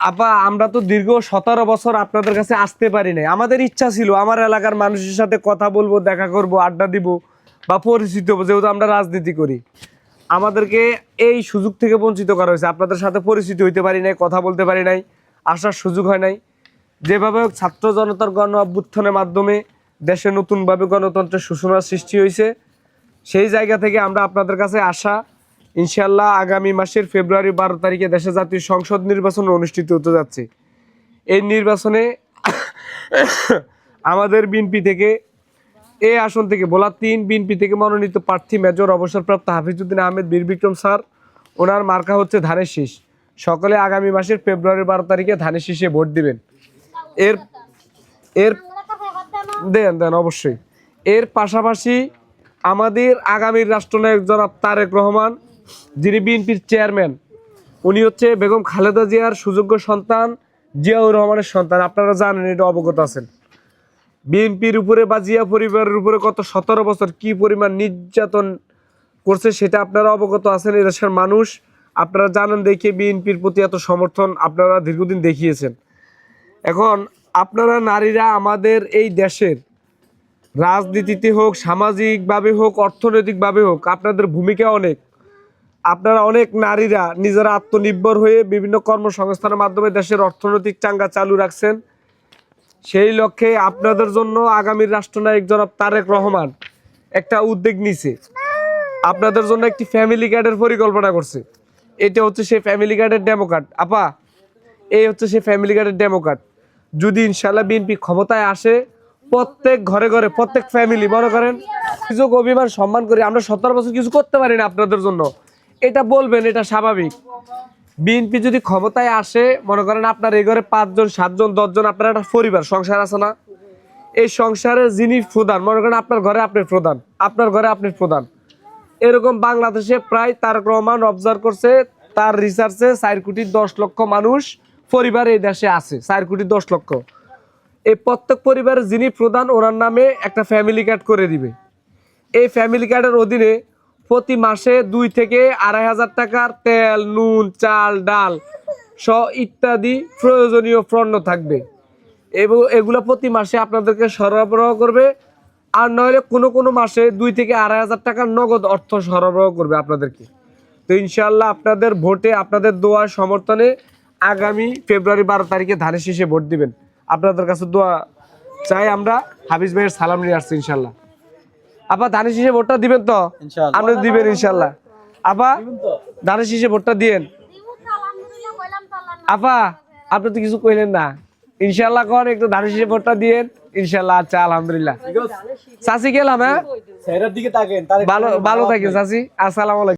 আপা, আমরা তো দীর্ঘ সতেরো বছর আপনাদের কাছে আসতে পারি নাই। আমাদের ইচ্ছা ছিল, আমার এলাকার মানুষের সাথে কথা বলব, দেখা করব, আড্ডা দিব বা পরিচিত হব, যেহেতু আমরা রাজনীতি করি। আমাদেরকে এই সুযোগ থেকে বঞ্চিত করা হয়েছে। আপনাদের সাথে পরিচিত হইতে পারি নাই, কথা বলতে পারি নাই, আসার সুযোগ হয় নাই। যেভাবে ছাত্র জনতার গণ অভ্যুত্থানের মাধ্যমে দেশে নতুনভাবে গণতন্ত্রের সূচনার সৃষ্টি হয়েছে সেই জায়গা থেকে আমরা আপনাদের কাছে আসা ইনশাল্লাহ আগামী মাসের ফেব্রুয়ারি বারো তারিখে দেশে জাতীয় সংসদ নির্বাচন অনুষ্ঠিত হতে যাচ্ছে। এই নির্বাচনে আমাদের বিএনপি থেকে, এ আসন থেকে বলা তিন, বিএনপি থেকে মনোনীত প্রার্থী মেজর অবসরপ্রাপ্ত হাফিজউদ্দিন আহমেদ বীর বিক্রম স্যার, ওনার মার্কা হচ্ছে ধানের শীষ। সকলে আগামী মাসের ফেব্রুয়ারি বারো তারিখে ধানের শীষে ভোট দিবেন। এর এর, দেন দেন, অবশ্যই। এর পাশাপাশি আমাদের আগামীর রাষ্ট্রনায়ক জনাব তারেক রহমান যিনি বিএনপির চেয়ারম্যান, উনি হচ্ছে বেগম খালেদা জিয়ার সুযোগ্য সন্তান, জিয়াউর রহমানের সন্তান। আপনারা জানেন এটা অবগত আছেন। বিএনপির উপরে বা জিয়া পরিবারের উপরে কত সতেরো বছর কি পরিমাণ নির্যাতন করছে সেটা আপনারা অবগত আছেন। এদেশের মানুষ, আপনারা জানেন দেখে বিএনপির প্রতি এত সমর্থন আপনারা দীর্ঘদিন দেখিয়েছেন। এখন আপনারা নারীরা আমাদের এই দেশের রাজনীতিতে হোক, সামাজিকভাবে হোক, অর্থনৈতিকভাবে হোক, আপনাদের ভূমিকা অনেক। আপনারা অনেক নারীরা নিজেরা আত্মনির্ভর হয়ে বিভিন্ন কর্মসংস্থানের মাধ্যমে দেশের অর্থনৈতিক চাঙ্গা চালু রাখছেন। সেই লক্ষ্যে আপনাদের জন্য আগামীর রাষ্ট্রনায়ক জনাব তারেক রহমান একটা উদ্যোগ নিছে। আপনাদের জন্য একটি ফ্যামিলি কার্ডের পরিকল্পনা করছে। এটা হচ্ছে সেই ফ্যামিলি কার্ডের ডেমো কার্ড আপা, এই হচ্ছে সেই ফ্যামিলি কার্ডের ডেমো কার্ড যদি ইনশাল্লাহ বিএনপি ক্ষমতায় আসে, প্রত্যেক ঘরে ঘরে, প্রত্যেক ফ্যামিলি মনে করেন, সুযোগ, অভিমান, সম্মান করি, আমরা সতেরো বছর কিছু করতে পারি না আপনাদের জন্য। এটা বলবেন, এটা স্বাভাবিক। বিএনপি যদি ক্ষমতায় আসে, মনে করেন আপনার এই ঘরে পাঁচজন, সাতজন, দশজন, আপনার একটা পরিবার, সংসার আছে না? এই সংসারে যিনি প্রধান, মনে করেন আপনার ঘরে আপনি প্রধান, আপনার ঘরে আপনি প্রধান। এরকম বাংলাদেশে প্রায় তারক রহমান অবজার্ভ করছে, তার রিসার্চে চার কোটি দশ লক্ষ মানুষ পরিবার এই দেশে আছে, চার কোটি দশ লক্ষ। এই প্রত্যেক পরিবারের যিনি প্রধান, ওনার নামে একটা ফ্যামিলি কার্ড করে দিবে। এই ফ্যামিলি কার্ডের অধীনে প্রতি মাসে দুই থেকে আড়াই হাজার টাকার তেল, নুন, চাল, ডাল স ইত্যাদি প্রয়োজনীয় পণ্য থাকবে। এবং এগুলো প্রতি মাসে আপনাদেরকে সরবরাহ করবে। আর নইলে কোনো কোনো মাসে দুই থেকে আড়াই হাজার টাকার নগদ অর্থ সরবরাহ করবে আপনাদেরকে। তো ইনশাল্লাহ আপনাদের ভোটে, আপনাদের দোয়া সমর্থনে আগামী ফেব্রুয়ারি বারো তারিখে ধানের শীষে ভোট দিবেন। আপনাদের কাছে দোয়া চাই আমরা হাফিজ ভাইয়ের সালাম নিয়ে আসছি ইনশাল্লাহ আপা ধানের শীষে ভোটটা দিবেন তো? আপনি দিবেন ইনশাল্লাহ আপা ধানের শীষে ভোটটা দিয়েন। আপা আপনি তো কিছু কইলেন না। ইনশাল্লাহ কর একটু ধানের শীষে ভোটটা দিয়েন। ইনশাল্লাহ আচ্ছা আলহামদুলিল্লাহ। চাষি গেলাম হ্যাঁ? সেটার দিকে তাকেন ভালো ভালো থাকেন চাষি। আসসালাম আলাইকুম।